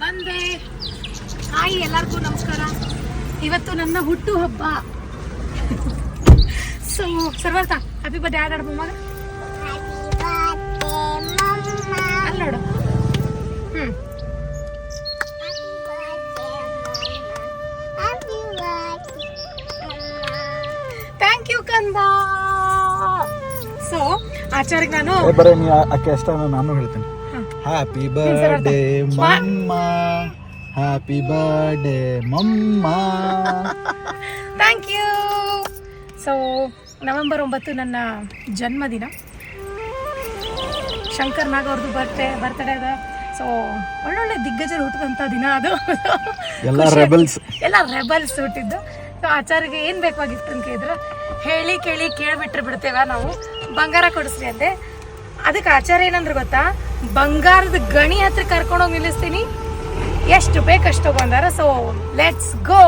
ಬಂದೆ. ಹಾಯ್, ಎಲ್ಲರಿಗೂ ನಮಸ್ಕಾರ. ಇವತ್ತು ನನ್ನ ಹುಟ್ಟು ಹಬ್ಬ. ಸೊ ಸರ್ವರ್ಥ ಹ್ಯಾಪಿ ಬರ್ಡೇ ಯಾರು ಆಡ್ಬೋ ಮಗ ಅಲ್ಲಿ ಥ್ಯಾಂಕ್ ಯು ಸೊ ಆಚಾರ್ಯ ನಾನು ಬರೀ ಅಕ್ಕೆ ಅಷ್ಟ ನಾನು ಹೇಳ್ತೀನಿ. Happy birthday. Mumma happy birthday mumma thank you so November ಒಂಬತ್ತು ನನ್ನ ಜನ್ಮದಿನ. ಶಂಕರ್ ನಾಗ್ ಅವ್ರದ್ದು ಬರ್ತೆ ಬರ್ತಡೇ ಅದ ಸೊ ಒಳ್ಳೊಳ್ಳೆ ದಿಗ್ಗಜರು ಹುಟ್ಟಿದಂಥ ದಿನ ಅದು. ಎಲ್ಲ ರೆಬಲ್ಸ್. ಎಲ್ಲ ರೆಬಲ್ಸ್ ಹುಟ್ಟಿದ್ದು. ಸೊ ಆಚಾರಿಗೆ ಏನು ಬೇಕಾಗಿತ್ತು ಅಂತ ಕೇಳಿದ್ರು ಹೇಳಿ ಕೇಳಿ ಕೇಳಿಬಿಟ್ರೆ ಬಿಡ್ತೇವ ನಾವು? ಬಂಗಾರ ಕೊಡಿಸ್ರಿ ಅಂದೆ. ಅದಕ್ಕೆ ಆಚಾರ್ಯ ಏನಂದ್ರೆ ಗೊತ್ತಾ? ಬಂಗಾರದ ಗಣಿ ಹತ್ರ ಕರ್ಕೊಂಡೋಗಿ ನಿಲ್ಲಿಸ್ತೀನಿ. ಎಷ್ಟು ಬೇಕಷ್ಟು ಬಂದಾರ ಸೊ ಲೆಟ್ಸ್ ಗೋ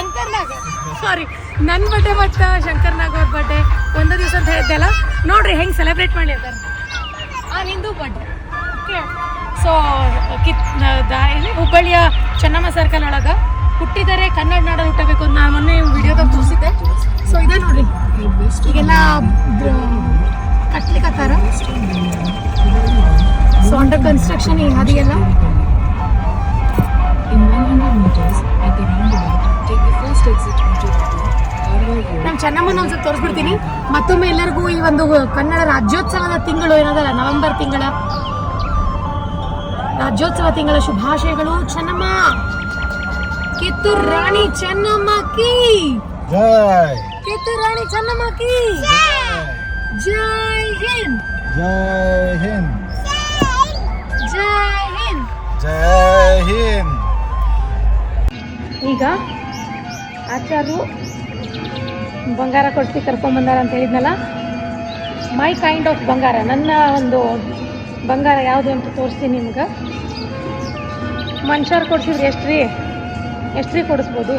ಅನಂತನಾಗಲ್ಲ ಸಾರಿ ನನ್ನ ಬರ್ಡೇ ಮತ್ತು ಶಂಕರ್ನಾಗ್ ಅವ್ರ ಬರ್ಡೇ ಒಂದೇ ದಿವಸ ಅಂತ ಹೇಳಿದ್ದೆಲ್ಲ ನೋಡ್ರಿ ಹೆಂಗೆ ಸೆಲೆಬ್ರೇಟ್ ಮಾಡಿ ಆ ನಿಂದು ಬರ್ಡೇ ಓಕೆ ಸೊ ಕಿತ್ ಏನು? ಹುಬ್ಬಳ್ಳಿಯ ಚೆನ್ನಮ್ಮ ಸರ್ಕಲ್ ಒಳಗೆ ಹುಟ್ಟಿದರೆ ಕನ್ನಡ ನಾಡಲ್ಲಿ ಹುಟ್ಟಬೇಕು ಅಂತ ನಾನು ಮೊನ್ನೆ ವಿಡಿಯೋದಾಗ ತೋರಿಸಿದ್ದೆ. ಸೊ ಇದೆ ನೋಡ್ರಿ. ಈಗೆಲ್ಲ ಕಟ್ಲಿಕ್ಕತ್ತಾರ ಸೊ ಅಂಡರ್ ಕನ್ಸ್ಟ್ರಕ್ಷನ್ ಈ ಹಾದಿಗೆಲ್ಲ In 100 meters, at ಚೆನ್ನಮ್ಮನ ಒಂದ್ಸತಿ ತೋರಿಸ್ಬಿಡ್ತೀನಿ. ಮತ್ತೊಮ್ಮೆ ಎಲ್ಲರಿಗೂ ಈ ಒಂದು ಕನ್ನಡ ರಾಜ್ಯೋತ್ಸವದ ತಿಂಗಳು ಏನದಲ್ಲ ನವೆಂಬರ್ ತಿಂಗಳ. ರಾಜ್ಯೋತ್ಸವ ತಿಂಗಳ ಶುಭಾಶಯಗಳು ಚೆನ್ನಮ್ಮ. ಕಿತ್ತೂರು ರಾಣಿ ಚೆನ್ನಮ್ಮ ಕಿ. ಜೈ. ಕಿತ್ತೂರು ರಾಣಿ ಚೆನ್ನಮ್ಮ ಕಿ. ಜೈ ಹಿಂದ್. ಜೈ ಹಿಂದ್. ಜೈ ಹಿಂದ್. ಜೈ ಹಿಂದ್. ಈಗ ಆಚಾರ್ಯರು ಬಂಗಾರ ಕೊಡಿಸಿ ಕರ್ಕೊಂಬಂದಾರ ಅಂತ ಹೇಳಿದ್ನಲ್ಲ? ಮೈ ಕೈಂಡ್ ಆಫ್ ಬಂಗಾರ, ನನ್ನ ಒಂದು ಬಂಗಾರ ಯಾವುದು ಅಂತ ತೋರಿಸ್ತೀನಿ ನಿಮ್ಗೆ. ಮನುಷ್ಯರು ಕೊಡ್ಸಿದ್ರೆ ಎಷ್ಟು ರೀ? ಎಷ್ಟು ರೀ ಕೊಡಿಸ್ಬೋದು?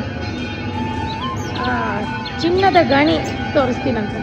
ಚಿನ್ನದ ಗಣಿ ತೋರಿಸ್ತೀನಂತ.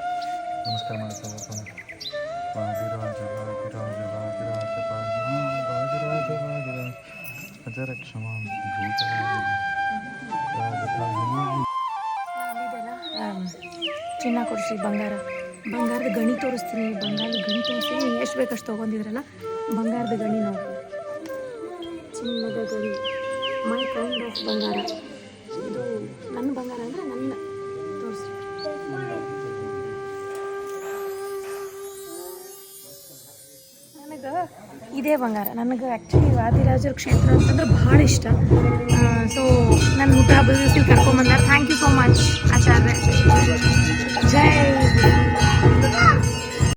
नमस्कार मैडम साहब बाजी राज बाजी राज बाजी राज बाजी राज बाजी राज अजर क्षमा भूत राज राज चिन्ना कुर्सी बंगारा ಬಂಗಾರದ ಗಣಿ ತೋರಿಸ್ತೀನಿ, ಬಂಗಾರದ ಗಣಿ ತೋರಿಸ್ತೀನಿ. ಎಷ್ಟು ಬೇಕಷ್ಟು ತೊಗೊಂಡಿದ್ರಲ್ಲ? ಬಂಗಾರದ ಗಣಿ ನಾವು. ಚಿನ್ನದ ಗಣಿ. ಮೈ ಕೈಂಡ್ ಆಫ್ ಬಂಗಾರ. ಇದು ನನ್ನ ಬಂಗಾರ ಅಂದರೆ ನನ್ನ ತೋರಿಸಿ ನನಗೆ ಇದೇ ಬಂಗಾರ. ನನಗೆ ಆ್ಯಕ್ಚುಲಿ ವಾದಿರಾಜರ ಕ್ಷೇತ್ರ ಅಂತಂದ್ರೆ ಭಾಳ ಇಷ್ಟ. ಸೊ ನನ್ನ ಹುಟ್ಟ ಹಬ್ಬದ ದಿವಸ ಕರ್ಕೊಂಬಂದ thank you so much Acharya. Jai.